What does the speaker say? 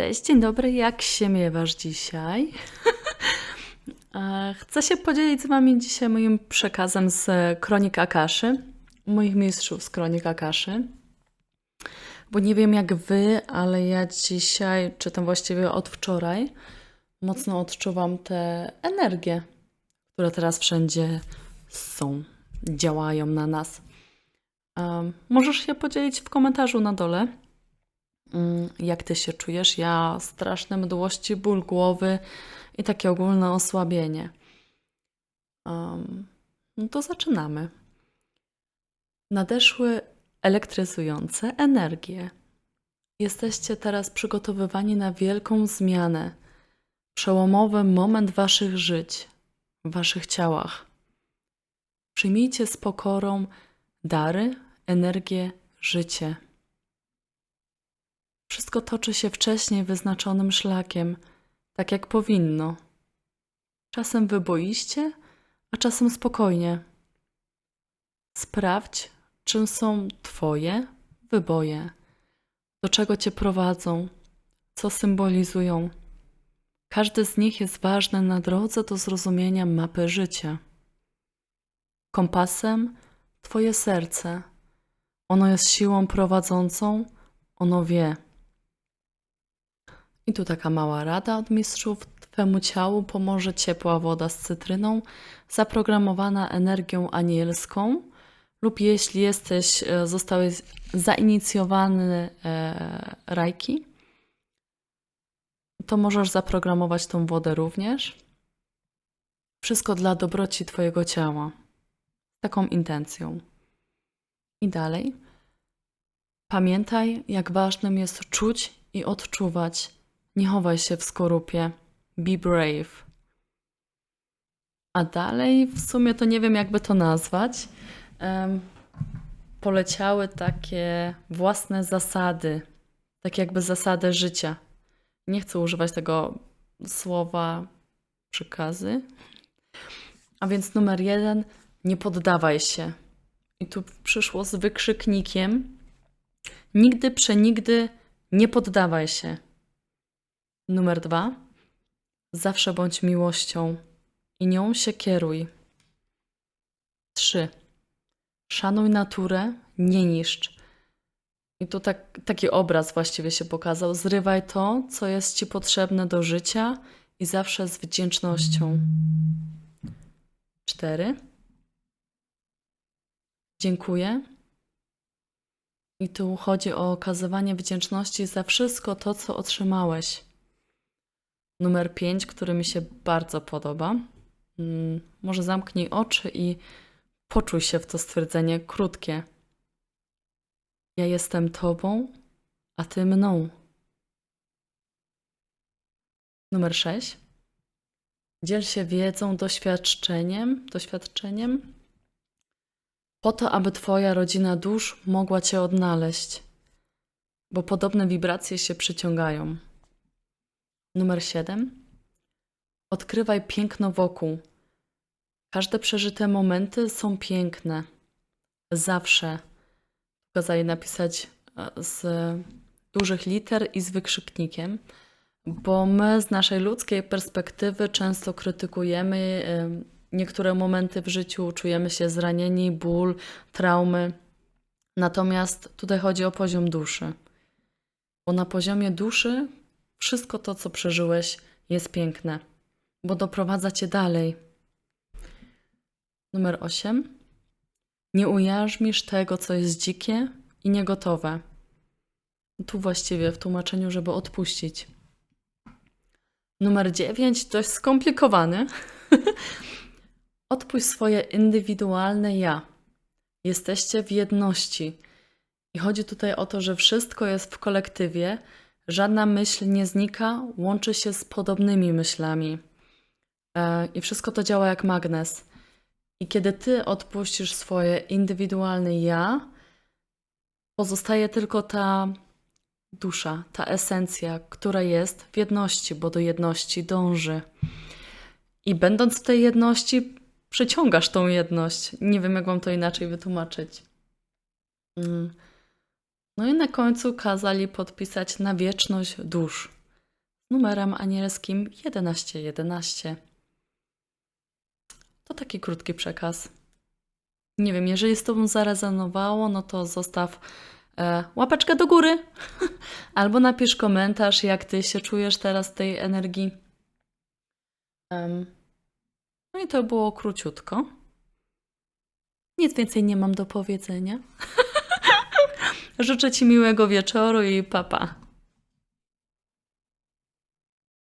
Cześć, dzień dobry, jak się miewasz dzisiaj? Chcę się podzielić z Wami dzisiaj moim przekazem z Kronik Akaszy, moich mistrzów z Kronik Akaszy. Bo nie wiem jak Wy, ale ja dzisiaj, czy tam właściwie od wczoraj, mocno odczuwam te energie, które teraz wszędzie są, działają na nas. Możesz się podzielić w komentarzu na dole, jak ty się czujesz. Ja straszne mdłości, ból głowy i takie ogólne osłabienie. Um, no to zaczynamy. Nadeszły elektryzujące energie. Jesteście teraz przygotowywani na wielką zmianę, przełomowy moment waszych żyć, w waszych ciałach. Przyjmijcie z pokorą dary, energię, życie. Wszystko toczy się wcześniej wyznaczonym szlakiem, tak jak powinno. Czasem wyboiście, a czasem spokojnie. Sprawdź, czym są Twoje wyboje, do czego Cię prowadzą, co symbolizują. Każdy z nich jest ważny na drodze do zrozumienia mapy życia. Kompasem Twoje serce. Ono jest siłą prowadzącą, ono wie. I tu taka mała rada od mistrzów. Twemu ciału pomoże ciepła woda z cytryną, zaprogramowana energią anielską, lub jeśli jesteś, e, zostałeś zainicjowany e, rajki, to możesz zaprogramować tą wodę również. Wszystko dla dobroci Twojego ciała. Taką intencją. I dalej. Pamiętaj, jak ważnym jest czuć i odczuwać. Nie chowaj się w skorupie. Be brave. A dalej, w sumie to nie wiem, jakby to nazwać. Em, poleciały takie własne zasady, tak jakby zasady życia. Nie chcę używać tego słowa przykazy. A więc numer jeden, nie poddawaj się. I tu przyszło z wykrzyknikiem. Nigdy, przenigdy nie poddawaj się. Numer dwa, zawsze bądź miłością i nią się kieruj. Trzy, szanuj naturę, nie niszcz. I tu tak, taki obraz właściwie się pokazał. Zrywaj to, co jest ci potrzebne do życia i zawsze z wdzięcznością. Cztery. Dziękuję. I tu chodzi o okazywanie wdzięczności za wszystko to, co otrzymałeś. Numer pięć, który mi się bardzo podoba. Mm, Może zamknij oczy i poczuj się w to stwierdzenie krótkie. Ja jestem Tobą, a Ty mną. Numer 6. Dziel się wiedzą, doświadczeniem, doświadczeniem, po to, aby Twoja rodzina dusz mogła Cię odnaleźć, bo podobne wibracje się przyciągają. Numer 7. Odkrywaj piękno wokół. Każde przeżyte momenty są piękne. Zawsze kazali napisać e, z dużych liter i z wykrzyknikiem, bo my z naszej ludzkiej perspektywy często krytykujemy e, niektóre momenty w życiu, czujemy się zranieni, ból, traumy. Natomiast tutaj chodzi o poziom duszy. Bo na poziomie duszy wszystko to, co przeżyłeś, jest piękne, bo doprowadza cię dalej. Numer 8. Nie ujarzmisz tego, co jest dzikie i niegotowe. Tu właściwie w tłumaczeniu, żeby odpuścić. Numer 9, dość skomplikowany. Odpuść swoje indywidualne ja. Jesteście w jedności. I chodzi tutaj o to, że wszystko jest w kolektywie, żadna myśl nie znika, łączy się z podobnymi myślami. E, I wszystko to działa jak magnes. I kiedy ty odpuścisz swoje indywidualne ja, pozostaje tylko ta dusza, ta esencja, która jest w jedności, bo do jedności dąży. I będąc w tej jedności, przyciągasz tą jedność. Nie wiem, jak wam to inaczej wytłumaczyć. Mm. No i na końcu kazali podpisać na wieczność dusz. numerem anielskim 1111. To taki krótki przekaz. Nie wiem, jeżeli z Tobą zarezonowało, no to zostaw e, łapeczkę do góry albo napisz komentarz, jak Ty się czujesz teraz tej energii. Em, no i to było króciutko. Nic więcej nie mam do powiedzenia. Życzę Ci miłego wieczoru i papa.